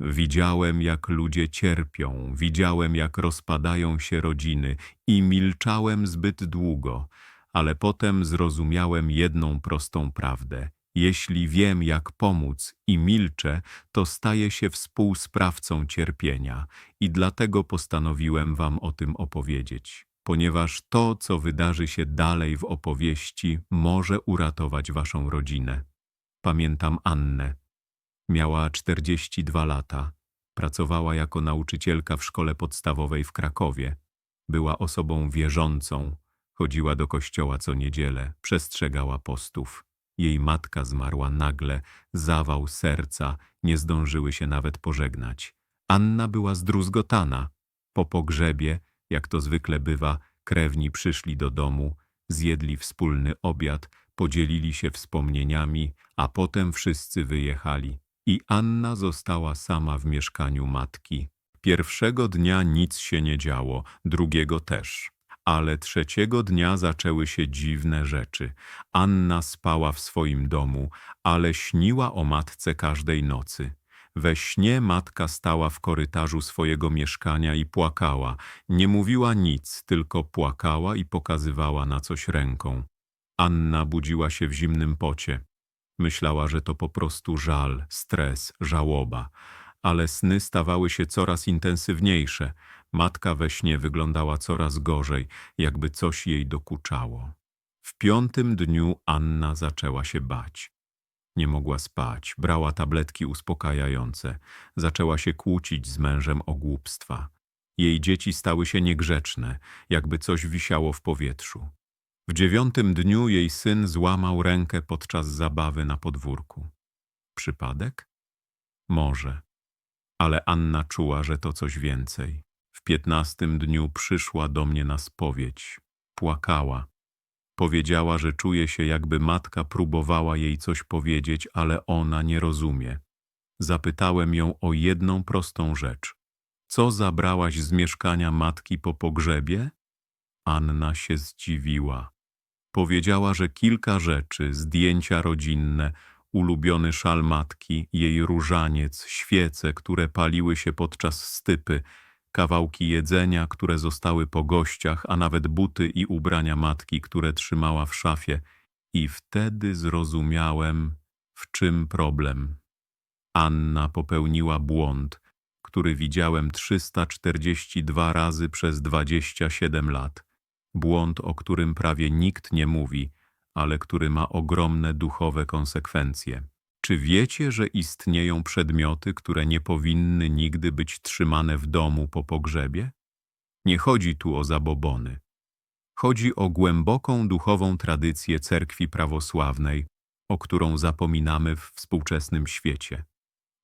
Widziałem, jak ludzie cierpią, widziałem, jak rozpadają się rodziny i milczałem zbyt długo, ale potem zrozumiałem jedną prostą prawdę. Jeśli wiem, jak pomóc i milczę, to staję się współsprawcą cierpienia i dlatego postanowiłem wam o tym opowiedzieć, ponieważ to, co wydarzy się dalej w opowieści, może uratować waszą rodzinę. Pamiętam Annę. Miała 42 lata. Pracowała jako nauczycielka w szkole podstawowej w Krakowie. Była osobą wierzącą. Chodziła do kościoła co niedzielę, przestrzegała postów. Jej matka zmarła nagle, zawał serca, nie zdążyły się nawet pożegnać. Anna była zdruzgotana. Po pogrzebie, jak to zwykle bywa, krewni przyszli do domu, zjedli wspólny obiad, podzielili się wspomnieniami, a potem wszyscy wyjechali. I Anna została sama w mieszkaniu matki. Pierwszego dnia nic się nie działo, drugiego też. Ale trzeciego dnia zaczęły się dziwne rzeczy. Anna spała w swoim domu, ale śniła o matce każdej nocy. We śnie matka stała w korytarzu swojego mieszkania i płakała. Nie mówiła nic, tylko płakała i pokazywała na coś ręką. Anna budziła się w zimnym pocie. Myślała, że to po prostu żal, stres, żałoba. Ale sny stawały się coraz intensywniejsze. Matka we śnie wyglądała coraz gorzej, jakby coś jej dokuczało. W piątym dniu Anna zaczęła się bać. Nie mogła spać, brała tabletki uspokajające. Zaczęła się kłócić z mężem o głupstwa. Jej dzieci stały się niegrzeczne, jakby coś wisiało w powietrzu. W dziewiątym dniu jej syn złamał rękę podczas zabawy na podwórku. Przypadek? Może. Ale Anna czuła, że to coś więcej. W piętnastym dniu przyszła do mnie na spowiedź. Płakała. Powiedziała, że czuje się, jakby matka próbowała jej coś powiedzieć, ale ona nie rozumie. Zapytałem ją o jedną prostą rzecz. Co zabrałaś z mieszkania matki po pogrzebie? Anna się zdziwiła. Powiedziała, że kilka rzeczy, zdjęcia rodzinne, ulubiony szal matki, jej różaniec, świece, które paliły się podczas stypy, kawałki jedzenia, które zostały po gościach, a nawet buty i ubrania matki, które trzymała w szafie. I wtedy zrozumiałem, w czym problem. Anna popełniła błąd, który widziałem 342 razy przez 27 lat. Błąd, o którym prawie nikt nie mówi, ale który ma ogromne duchowe konsekwencje. Czy wiecie, że istnieją przedmioty, które nie powinny nigdy być trzymane w domu po pogrzebie? Nie chodzi tu o zabobony. Chodzi o głęboką duchową tradycję cerkwi prawosławnej, o którą zapominamy w współczesnym świecie.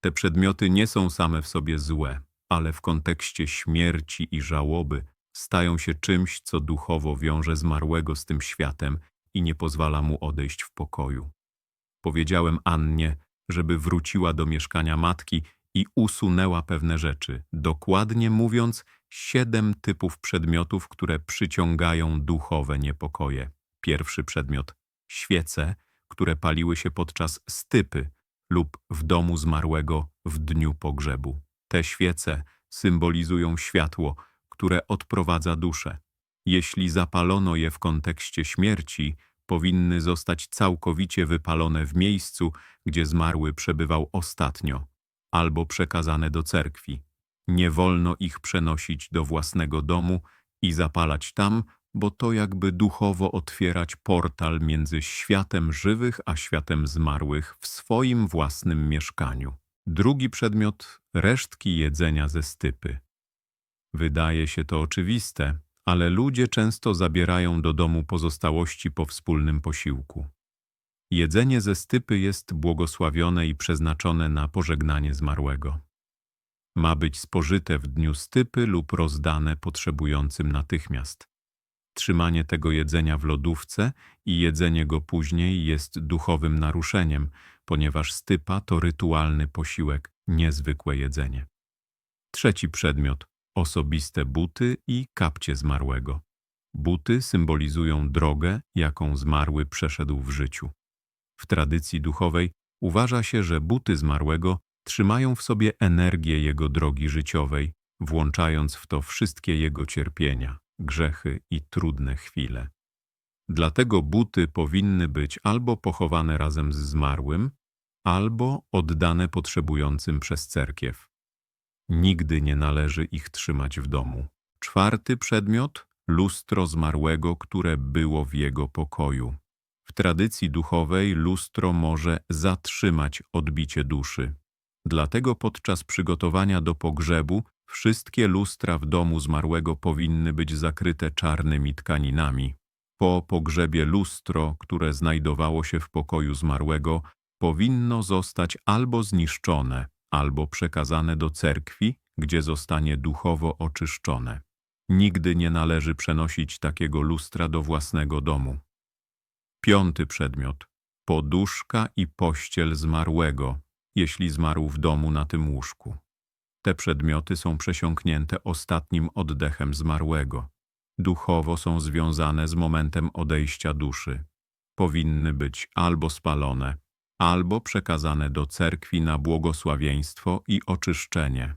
Te przedmioty nie są same w sobie złe, ale w kontekście śmierci i żałoby stają się czymś, co duchowo wiąże zmarłego z tym światem i nie pozwala mu odejść w pokoju. Powiedziałem Annie, żeby wróciła do mieszkania matki i usunęła pewne rzeczy, dokładnie mówiąc siedem typów przedmiotów, które przyciągają duchowe niepokoje. Pierwszy przedmiot – świece, które paliły się podczas stypy lub w domu zmarłego w dniu pogrzebu. Te świece symbolizują światło, które odprowadza duszę. Jeśli zapalono je w kontekście śmierci, powinny zostać całkowicie wypalone w miejscu, gdzie zmarły przebywał ostatnio, albo przekazane do cerkwi. Nie wolno ich przenosić do własnego domu i zapalać tam, bo to jakby duchowo otwierać portal między światem żywych a światem zmarłych w swoim własnym mieszkaniu. Drugi przedmiot – resztki jedzenia ze stypy. Wydaje się to oczywiste, ale ludzie często zabierają do domu pozostałości po wspólnym posiłku. Jedzenie ze stypy jest błogosławione i przeznaczone na pożegnanie zmarłego. Ma być spożyte w dniu stypy lub rozdane potrzebującym natychmiast. Trzymanie tego jedzenia w lodówce i jedzenie go później jest duchowym naruszeniem, ponieważ stypa to rytualny posiłek, niezwykłe jedzenie. Trzeci przedmiot osobiste buty i kapcie zmarłego. Buty symbolizują drogę, jaką zmarły przeszedł w życiu. W tradycji duchowej uważa się, że buty zmarłego trzymają w sobie energię Jego drogi życiowej, włączając w to wszystkie Jego cierpienia, grzechy i trudne chwile. Dlatego buty powinny być albo pochowane razem z zmarłym, albo oddane potrzebującym przez cerkiew. Nigdy nie należy ich trzymać w domu. Czwarty przedmiot lustro zmarłego, które było w jego pokoju. W tradycji duchowej lustro może zatrzymać odbicie duszy. Dlatego podczas przygotowania do pogrzebu wszystkie lustra w domu zmarłego powinny być zakryte czarnymi tkaninami. Po pogrzebie lustro, które znajdowało się w pokoju zmarłego, powinno zostać albo zniszczone, albo przekazane do cerkwi, gdzie zostanie duchowo oczyszczone. Nigdy nie należy przenosić takiego lustra do własnego domu. Piąty przedmiot. Poduszka i pościel zmarłego, jeśli zmarł w domu na tym łóżku. Te przedmioty są przesiąknięte ostatnim oddechem zmarłego. Duchowo są związane z momentem odejścia duszy. Powinny być albo spalone, albo przekazane do cerkwi na błogosławieństwo i oczyszczenie.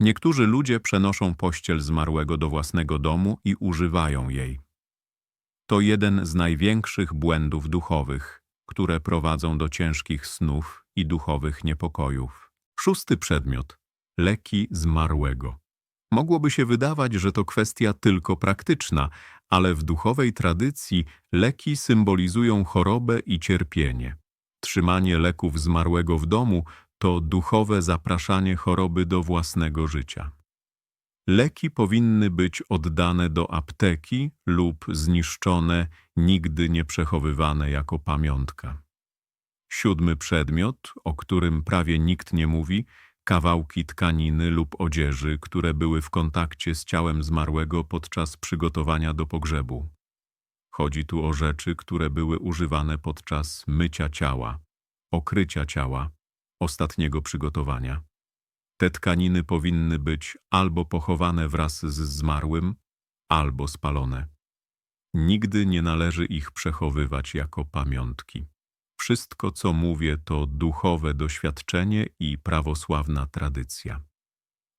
Niektórzy ludzie przenoszą pościel zmarłego do własnego domu i używają jej. To jeden z największych błędów duchowych, które prowadzą do ciężkich snów i duchowych niepokojów. Szósty przedmiot. Leki zmarłego. Mogłoby się wydawać, że to kwestia tylko praktyczna, ale w duchowej tradycji leki symbolizują chorobę i cierpienie. Trzymanie leków zmarłego w domu to duchowe zapraszanie choroby do własnego życia. Leki powinny być oddane do apteki lub zniszczone, nigdy nie przechowywane jako pamiątka. Siódmy przedmiot, o którym prawie nikt nie mówi, kawałki tkaniny lub odzieży, które były w kontakcie z ciałem zmarłego podczas przygotowania do pogrzebu. Chodzi tu o rzeczy, które były używane podczas mycia ciała, okrycia ciała, ostatniego przygotowania. Te tkaniny powinny być albo pochowane wraz z zmarłym, albo spalone. Nigdy nie należy ich przechowywać jako pamiątki. Wszystko, co mówię, to duchowe doświadczenie i prawosławna tradycja.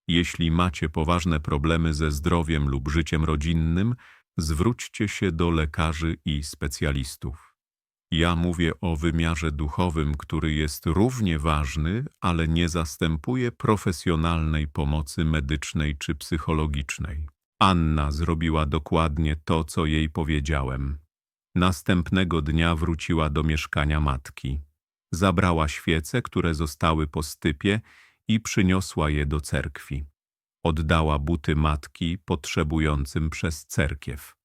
Jeśli macie poważne problemy ze zdrowiem lub życiem rodzinnym, zwróćcie się do lekarzy i specjalistów. Ja mówię o wymiarze duchowym, który jest równie ważny, ale nie zastępuje profesjonalnej pomocy medycznej czy psychologicznej. Anna zrobiła dokładnie to, co jej powiedziałem. Następnego dnia wróciła do mieszkania matki. Zabrała świece, które zostały po stypie i przyniosła je do cerkwi. Oddała buty matki potrzebującym przez cerkiew.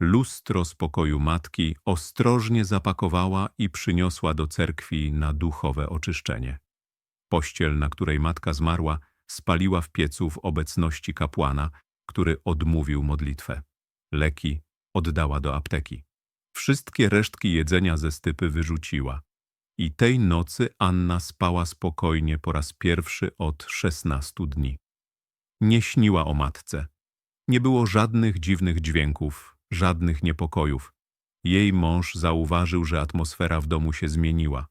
Lustro z pokoju matki ostrożnie zapakowała i przyniosła do cerkwi na duchowe oczyszczenie. Pościel, na której matka zmarła, spaliła w piecu w obecności kapłana, który odmówił modlitwę. Leki oddała do apteki. Wszystkie resztki jedzenia ze stypy wyrzuciła. I tej nocy Anna spała spokojnie po raz pierwszy od szesnastu dni. Nie śniła o matce. Nie było żadnych dziwnych dźwięków, żadnych niepokojów. Jej mąż zauważył, że atmosfera w domu się zmieniła.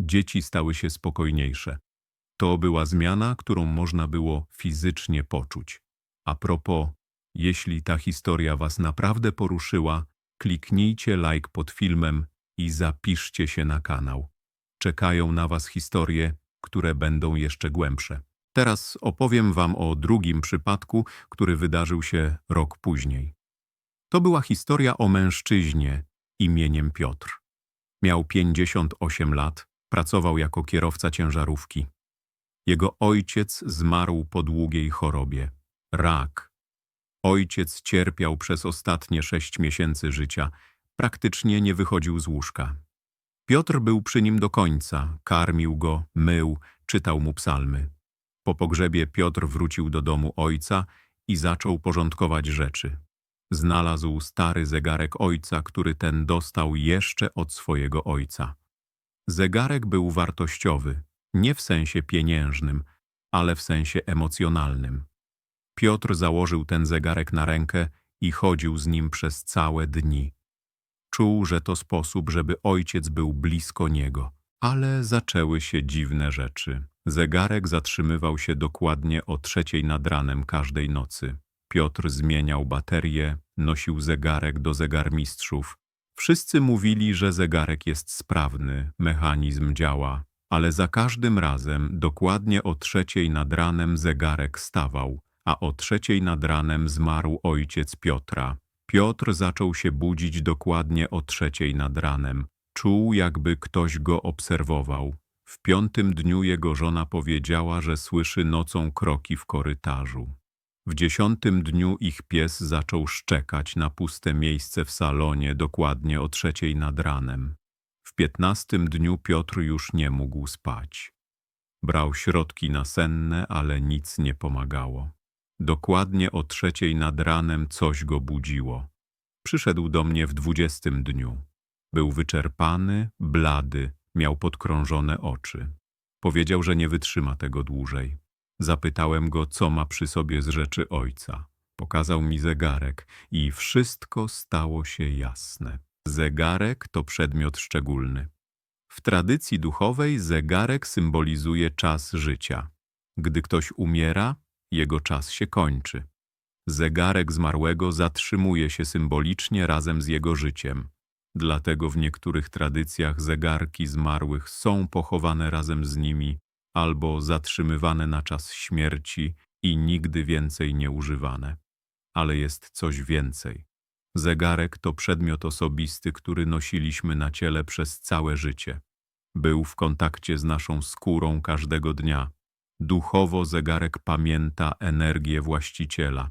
Dzieci stały się spokojniejsze. To była zmiana, którą można było fizycznie poczuć. A propos, jeśli ta historia was naprawdę poruszyła, kliknijcie like pod filmem i zapiszcie się na kanał. Czekają na was historie, które będą jeszcze głębsze. Teraz opowiem wam o drugim przypadku, który wydarzył się rok później. To była historia o mężczyźnie imieniem Piotr. Miał 58 lat, pracował jako kierowca ciężarówki. Jego ojciec zmarł po długiej chorobie. Rak. Ojciec cierpiał przez ostatnie sześć miesięcy życia. Praktycznie nie wychodził z łóżka. Piotr był przy nim do końca, karmił go, mył, czytał mu psalmy. Po pogrzebie Piotr wrócił do domu ojca i zaczął porządkować rzeczy. Znalazł stary zegarek ojca, który ten dostał jeszcze od swojego ojca. Zegarek był wartościowy, nie w sensie pieniężnym, ale w sensie emocjonalnym. Piotr założył ten zegarek na rękę i chodził z nim przez całe dni. Czuł, że to sposób, żeby ojciec był blisko niego, Ale zaczęły się dziwne rzeczy. Zegarek zatrzymywał się dokładnie o trzeciej nad ranem każdej nocy. Piotr zmieniał baterię, nosił zegarek do zegarmistrzów. Wszyscy mówili, że zegarek jest sprawny, mechanizm działa, ale za każdym razem dokładnie o trzeciej nad ranem zegarek stawał, a o trzeciej nad ranem zmarł ojciec Piotra. Piotr zaczął się budzić dokładnie o trzeciej nad ranem. Czuł, jakby ktoś go obserwował. W piątym dniu jego żona powiedziała, że słyszy nocą kroki w korytarzu. W dziesiątym dniu ich pies zaczął szczekać na puste miejsce w salonie dokładnie o trzeciej nad ranem. W piętnastym dniu Piotr już nie mógł spać. Brał środki nasenne, ale nic nie pomagało. Dokładnie o trzeciej nad ranem coś go budziło. Przyszedł do mnie w dwudziestym dniu. Był wyczerpany, blady, miał podkrążone oczy. Powiedział, że nie wytrzyma tego dłużej. Zapytałem go, co ma przy sobie z rzeczy ojca. Pokazał mi zegarek i wszystko stało się jasne. Zegarek to przedmiot szczególny. W tradycji duchowej zegarek symbolizuje czas życia. Gdy ktoś umiera, jego czas się kończy. Zegarek zmarłego zatrzymuje się symbolicznie razem z jego życiem. Dlatego w niektórych tradycjach zegarki zmarłych są pochowane razem z nimi albo zatrzymywane na czas śmierci i nigdy więcej nie używane. Ale jest coś więcej. Zegarek to przedmiot osobisty, który nosiliśmy na ciele przez całe życie. Był w kontakcie z naszą skórą każdego dnia. Duchowo zegarek pamięta energię właściciela.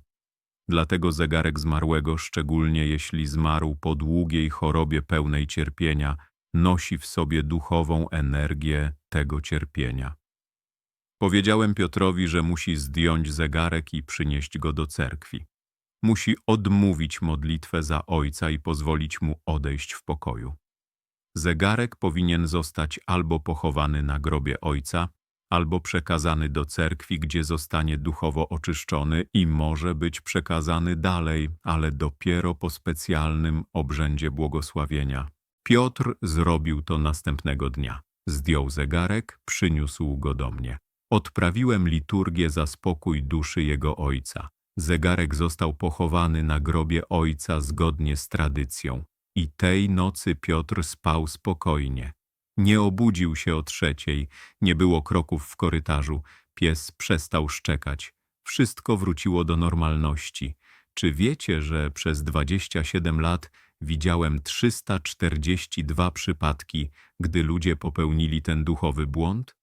Dlatego zegarek zmarłego, szczególnie jeśli zmarł po długiej chorobie pełnej cierpienia, nosi w sobie duchową energię tego cierpienia. Powiedziałem Piotrowi, że musi zdjąć zegarek i przynieść go do cerkwi. Musi odmówić modlitwę za ojca i pozwolić mu odejść w pokoju. Zegarek powinien zostać albo pochowany na grobie ojca, albo przekazany do cerkwi, gdzie zostanie duchowo oczyszczony i może być przekazany dalej, ale dopiero po specjalnym obrzędzie błogosławienia. Piotr zrobił to następnego dnia. Zdjął zegarek, przyniósł go do mnie. Odprawiłem liturgię za spokój duszy jego ojca. Zegarek został pochowany na grobie ojca zgodnie z tradycją. I tej nocy Piotr spał spokojnie. Nie obudził się o trzeciej, nie było kroków w korytarzu, pies przestał szczekać. Wszystko wróciło do normalności. Czy wiecie, że przez 27 lat widziałem 342 przypadki, gdy ludzie popełnili ten duchowy błąd?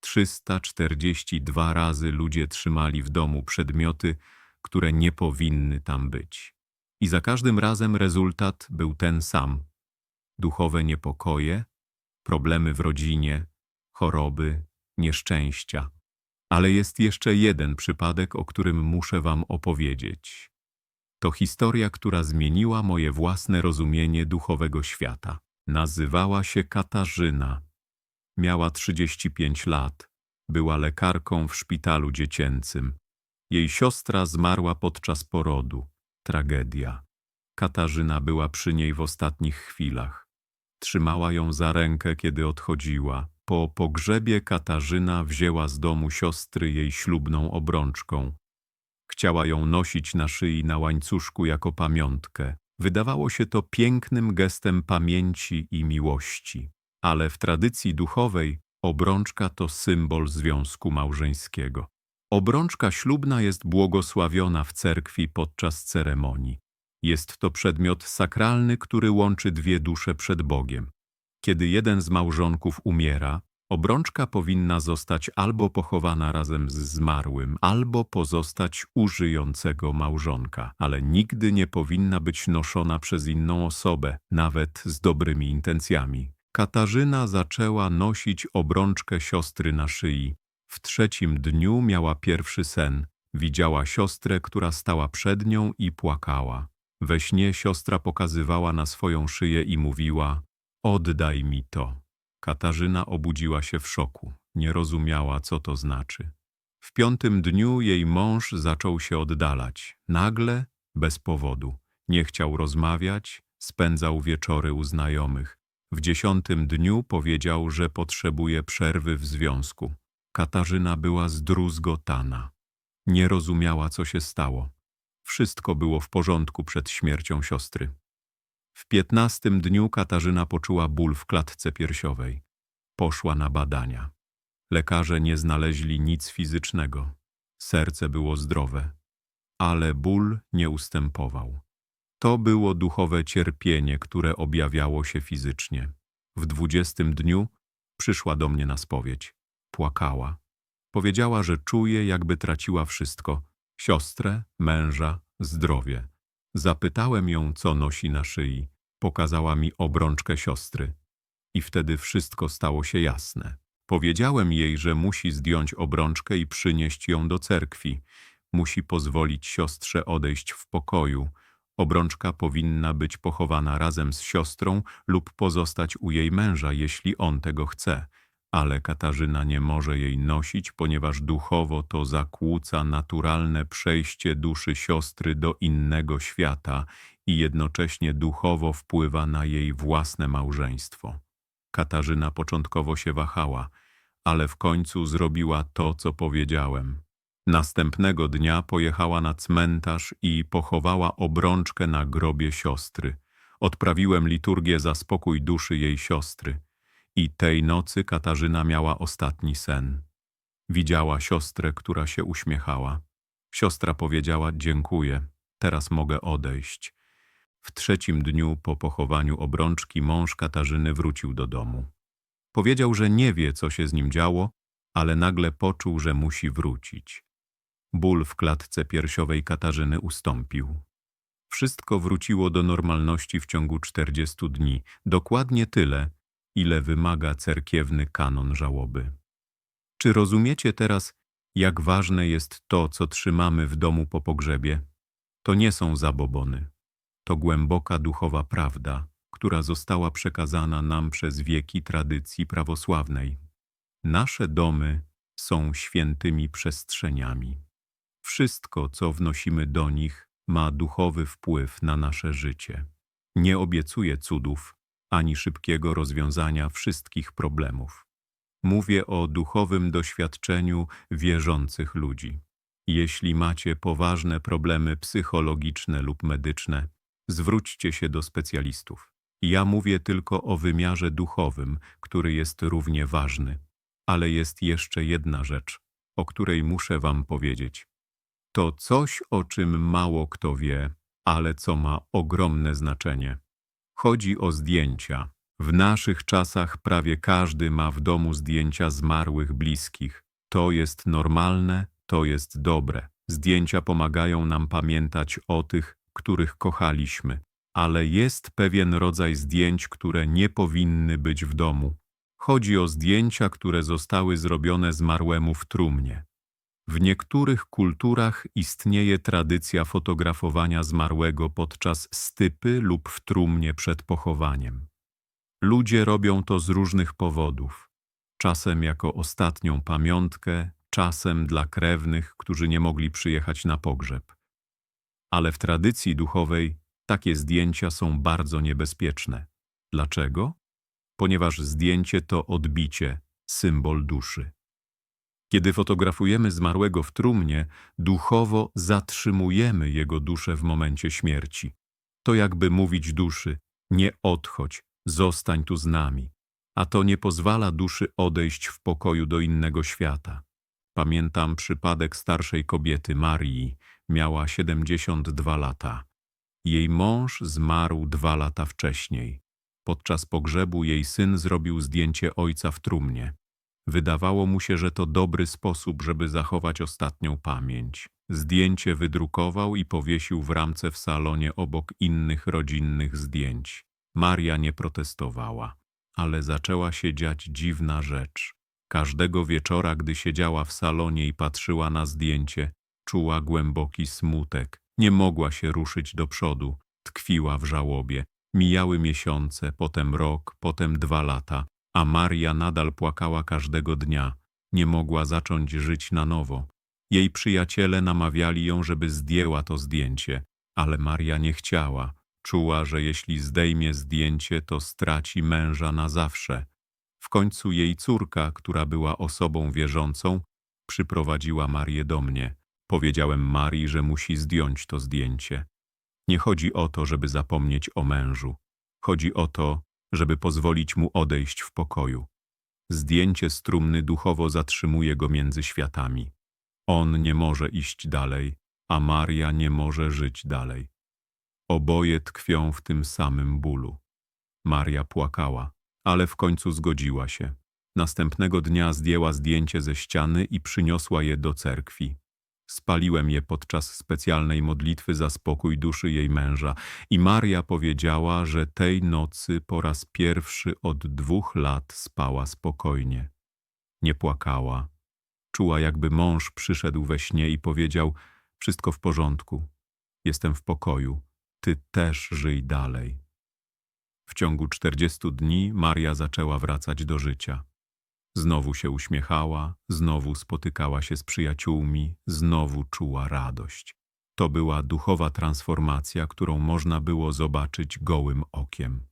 342 razy ludzie trzymali w domu przedmioty, które nie powinny tam być. I za każdym razem rezultat był ten sam. Duchowe niepokoje, problemy w rodzinie, choroby, nieszczęścia. Ale jest jeszcze jeden przypadek, o którym muszę wam opowiedzieć. To historia, która zmieniła moje własne rozumienie duchowego świata. Nazywała się Katarzyna. Miała 35 lat. Była lekarką w szpitalu dziecięcym. Jej siostra zmarła podczas porodu. Tragedia. Katarzyna była przy niej w ostatnich chwilach. Trzymała ją za rękę, kiedy odchodziła. Po pogrzebie Katarzyna wzięła z domu siostry jej ślubną obrączką. Chciała ją nosić na szyi na łańcuszku jako pamiątkę. Wydawało się to pięknym gestem pamięci i miłości. Ale w tradycji duchowej obrączka to symbol związku małżeńskiego. Obrączka ślubna jest błogosławiona w cerkwi podczas ceremonii. Jest to przedmiot sakralny, który łączy dwie dusze przed Bogiem. Kiedy jeden z małżonków umiera, obrączka powinna zostać albo pochowana razem z zmarłym, albo pozostać u żyjącego małżonka, ale nigdy nie powinna być noszona przez inną osobę, nawet z dobrymi intencjami. Katarzyna zaczęła nosić obrączkę siostry na szyi. W trzecim dniu miała pierwszy sen. Widziała siostrę, która stała przed nią i płakała. We śnie siostra pokazywała na swoją szyję i mówiła Oddaj mi to. Katarzyna obudziła się w szoku. Nie rozumiała, co to znaczy. W piątym dniu jej mąż zaczął się oddalać. Nagle, bez powodu. Nie chciał rozmawiać, spędzał wieczory u znajomych. W dziesiątym dniu powiedział, że potrzebuje przerwy w związku. Katarzyna była zdruzgotana. Nie rozumiała, co się stało. Wszystko było w porządku przed śmiercią siostry. W piętnastym dniu Katarzyna poczuła ból w klatce piersiowej. Poszła na badania. Lekarze nie znaleźli nic fizycznego. Serce było zdrowe, ale ból nie ustępował. To było duchowe cierpienie, które objawiało się fizycznie. W dwudziestym dniu przyszła do mnie na spowiedź. Płakała. Powiedziała, że czuje, jakby traciła wszystko. Siostrę, męża, zdrowie. Zapytałem ją, co nosi na szyi. Pokazała mi obrączkę siostry. I wtedy wszystko stało się jasne. Powiedziałem jej, że musi zdjąć obrączkę i przynieść ją do cerkwi. Musi pozwolić siostrze odejść w pokoju. Obrączka powinna być pochowana razem z siostrą lub pozostać u jej męża, jeśli on tego chce. Ale Katarzyna nie może jej nosić, ponieważ duchowo to zakłóca naturalne przejście duszy siostry do innego świata i jednocześnie duchowo wpływa na jej własne małżeństwo. Katarzyna początkowo się wahała, ale w końcu zrobiła to, co powiedziałem. Następnego dnia pojechała na cmentarz i pochowała obrączkę na grobie siostry. Odprawiłem liturgię za spokój duszy jej siostry. I tej nocy Katarzyna miała ostatni sen. Widziała siostrę, która się uśmiechała. Siostra powiedziała, dziękuję, teraz mogę odejść. W trzecim dniu po pochowaniu obrączki mąż Katarzyny wrócił do domu. Powiedział, że nie wie, co się z nim działo, ale nagle poczuł, że musi wrócić. Ból w klatce piersiowej Katarzyny ustąpił. Wszystko wróciło do normalności w ciągu czterdziestu dni, dokładnie tyle, ile wymaga cerkiewny kanon żałoby. Czy rozumiecie teraz, jak ważne jest to, co trzymamy w domu po pogrzebie? To nie są zabobony. To głęboka duchowa prawda, która została przekazana nam przez wieki tradycji prawosławnej. Nasze domy są świętymi przestrzeniami. Wszystko, co wnosimy do nich, ma duchowy wpływ na nasze życie. Nie obiecuję cudów ani szybkiego rozwiązania wszystkich problemów. Mówię o duchowym doświadczeniu wierzących ludzi. Jeśli macie poważne problemy psychologiczne lub medyczne, zwróćcie się do specjalistów. Ja mówię tylko o wymiarze duchowym, który jest równie ważny. Ale jest jeszcze jedna rzecz, o której muszę wam powiedzieć. To coś, o czym mało kto wie, ale co ma ogromne znaczenie. Chodzi o zdjęcia. W naszych czasach prawie każdy ma w domu zdjęcia zmarłych bliskich. To jest normalne, to jest dobre. Zdjęcia pomagają nam pamiętać o tych, których kochaliśmy, ale jest pewien rodzaj zdjęć, które nie powinny być w domu. Chodzi o zdjęcia, które zostały zrobione zmarłemu w trumnie. W niektórych kulturach istnieje tradycja fotografowania zmarłego podczas stypy lub w trumnie przed pochowaniem. Ludzie robią to z różnych powodów. Czasem jako ostatnią pamiątkę, czasem dla krewnych, którzy nie mogli przyjechać na pogrzeb. Ale w tradycji duchowej takie zdjęcia są bardzo niebezpieczne. Dlaczego? Ponieważ zdjęcie to odbicie, symbol duszy. Kiedy fotografujemy zmarłego w trumnie, duchowo zatrzymujemy jego duszę w momencie śmierci. To jakby mówić duszy, nie odchodź, zostań tu z nami. A to nie pozwala duszy odejść w pokoju do innego świata. Pamiętam przypadek starszej kobiety, Marii, miała 72 lata. Jej mąż zmarł dwa lata wcześniej. Podczas pogrzebu jej syn zrobił zdjęcie ojca w trumnie. Wydawało mu się, że to dobry sposób, żeby zachować ostatnią pamięć. Zdjęcie wydrukował i powiesił w ramce w salonie obok innych rodzinnych zdjęć. Maria nie protestowała, ale zaczęła się dziać dziwna rzecz. Każdego wieczora, gdy siedziała w salonie i patrzyła na zdjęcie, czuła głęboki smutek. Nie mogła się ruszyć do przodu. Tkwiła w żałobie. Mijały miesiące, potem rok, potem dwa lata, a Maria nadal płakała każdego dnia. Nie mogła zacząć żyć na nowo. Jej przyjaciele namawiali ją, żeby zdjęła to zdjęcie, ale Maria nie chciała. Czuła, że jeśli zdejmie zdjęcie, to straci męża na zawsze. W końcu jej córka, która była osobą wierzącą, przyprowadziła Marię do mnie. Powiedziałem Marii, że musi zdjąć to zdjęcie. Nie chodzi o to, żeby zapomnieć o mężu. Chodzi o to, żeby pozwolić mu odejść w pokoju. Zdjęcie z trumny duchowo zatrzymuje go między światami. On nie może iść dalej, a Maria nie może żyć dalej. Oboje tkwią w tym samym bólu. Maria płakała, ale w końcu zgodziła się. Następnego dnia zdjęła zdjęcie ze ściany i przyniosła je do cerkwi. Spaliłem je podczas specjalnej modlitwy za spokój duszy jej męża i Maria powiedziała, że tej nocy po raz pierwszy od dwóch lat spała spokojnie. Nie płakała. Czuła, jakby mąż przyszedł we śnie i powiedział: Wszystko w porządku, jestem w pokoju, ty też żyj dalej. W ciągu czterdziestu dni Maria zaczęła wracać do życia. Znowu się uśmiechała, znowu spotykała się z przyjaciółmi, znowu czuła radość. To była duchowa transformacja, którą można było zobaczyć gołym okiem.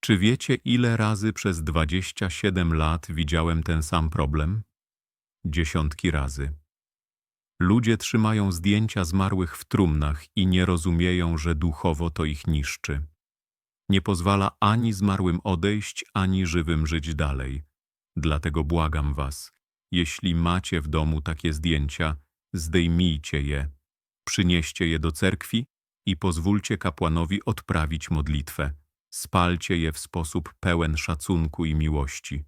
Czy wiecie, ile razy przez dwadzieścia siedem lat widziałem ten sam problem? Dziesiątki razy. Ludzie trzymają zdjęcia zmarłych w trumnach i nie rozumieją, że duchowo to ich niszczy. Nie pozwala ani zmarłym odejść, ani żywym żyć dalej. Dlatego błagam was, jeśli macie w domu takie zdjęcia, zdejmijcie je, przynieście je do cerkwi i pozwólcie kapłanowi odprawić modlitwę. Spalcie je w sposób pełen szacunku i miłości.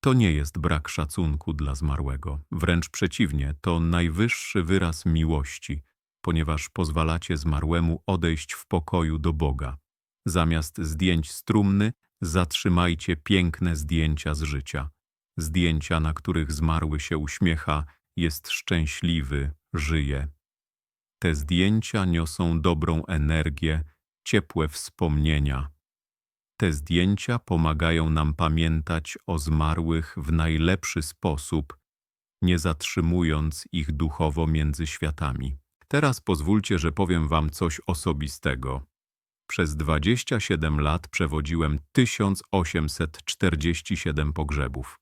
To nie jest brak szacunku dla zmarłego, wręcz przeciwnie, to najwyższy wyraz miłości, ponieważ pozwalacie zmarłemu odejść w pokoju do Boga. Zamiast zdjęć z trumny, zatrzymajcie piękne zdjęcia z życia. Zdjęcia, na których zmarły się uśmiecha, jest szczęśliwy, żyje. Te zdjęcia niosą dobrą energię, ciepłe wspomnienia. Te zdjęcia pomagają nam pamiętać o zmarłych w najlepszy sposób, nie zatrzymując ich duchowo między światami. Teraz pozwólcie, że powiem wam coś osobistego. Przez 27 lat przewodziłem 1847 pogrzebów.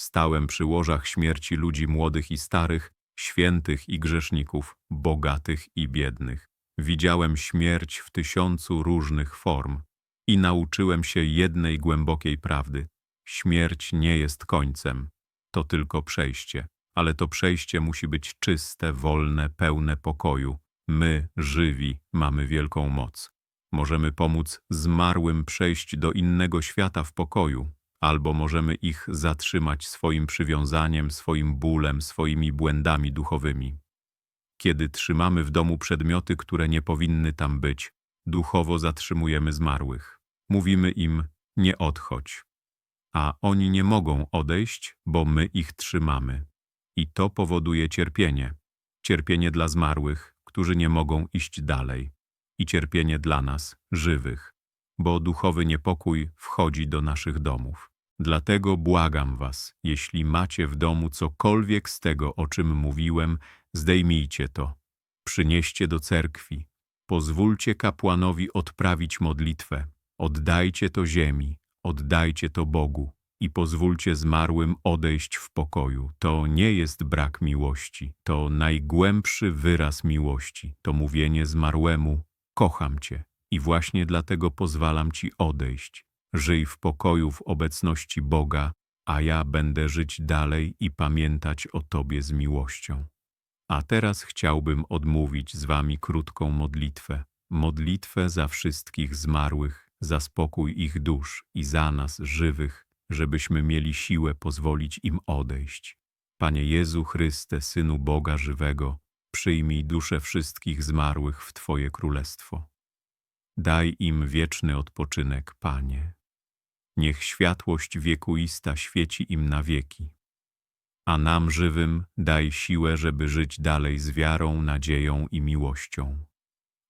Stałem przy łożach śmierci ludzi młodych i starych, świętych i grzeszników, bogatych i biednych. Widziałem śmierć w tysiącu różnych form i nauczyłem się jednej głębokiej prawdy. Śmierć nie jest końcem, to tylko przejście, ale to przejście musi być czyste, wolne, pełne pokoju. My, żywi, mamy wielką moc. Możemy pomóc zmarłym przejść do innego świata w pokoju, albo możemy ich zatrzymać swoim przywiązaniem, swoim bólem, swoimi błędami duchowymi. Kiedy trzymamy w domu przedmioty, które nie powinny tam być, duchowo zatrzymujemy zmarłych. Mówimy im, nie odchodź. A oni nie mogą odejść, bo my ich trzymamy. I to powoduje cierpienie. Cierpienie dla zmarłych, którzy nie mogą iść dalej. I cierpienie dla nas, żywych, bo duchowy niepokój wchodzi do naszych domów. Dlatego błagam was, jeśli macie w domu cokolwiek z tego, o czym mówiłem, zdejmijcie to. Przynieście do cerkwi. Pozwólcie kapłanowi odprawić modlitwę. Oddajcie to ziemi, oddajcie to Bogu i pozwólcie zmarłym odejść w pokoju. To nie jest brak miłości, to najgłębszy wyraz miłości. To mówienie zmarłemu, kocham Cię i właśnie dlatego pozwalam Ci odejść. Żyj w pokoju w obecności Boga, a ja będę żyć dalej i pamiętać o Tobie z miłością. A teraz chciałbym odmówić z Wami krótką modlitwę. Modlitwę za wszystkich zmarłych, za spokój ich dusz i za nas, żywych, żebyśmy mieli siłę pozwolić im odejść. Panie Jezu Chryste, Synu Boga żywego, przyjmij dusze wszystkich zmarłych w Twoje królestwo. Daj im wieczny odpoczynek, Panie. Niech światłość wiekuista świeci im na wieki. A nam żywym daj siłę, żeby żyć dalej z wiarą, nadzieją i miłością.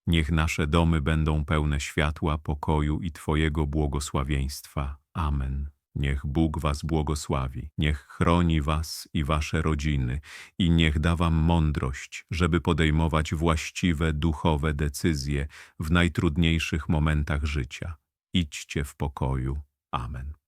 Niech nasze domy będą pełne światła, pokoju i Twojego błogosławieństwa. Amen. Niech Bóg was błogosławi, niech chroni was i wasze rodziny i niech da wam mądrość, żeby podejmować właściwe duchowe decyzje w najtrudniejszych momentach życia. Idźcie w pokoju. Amen.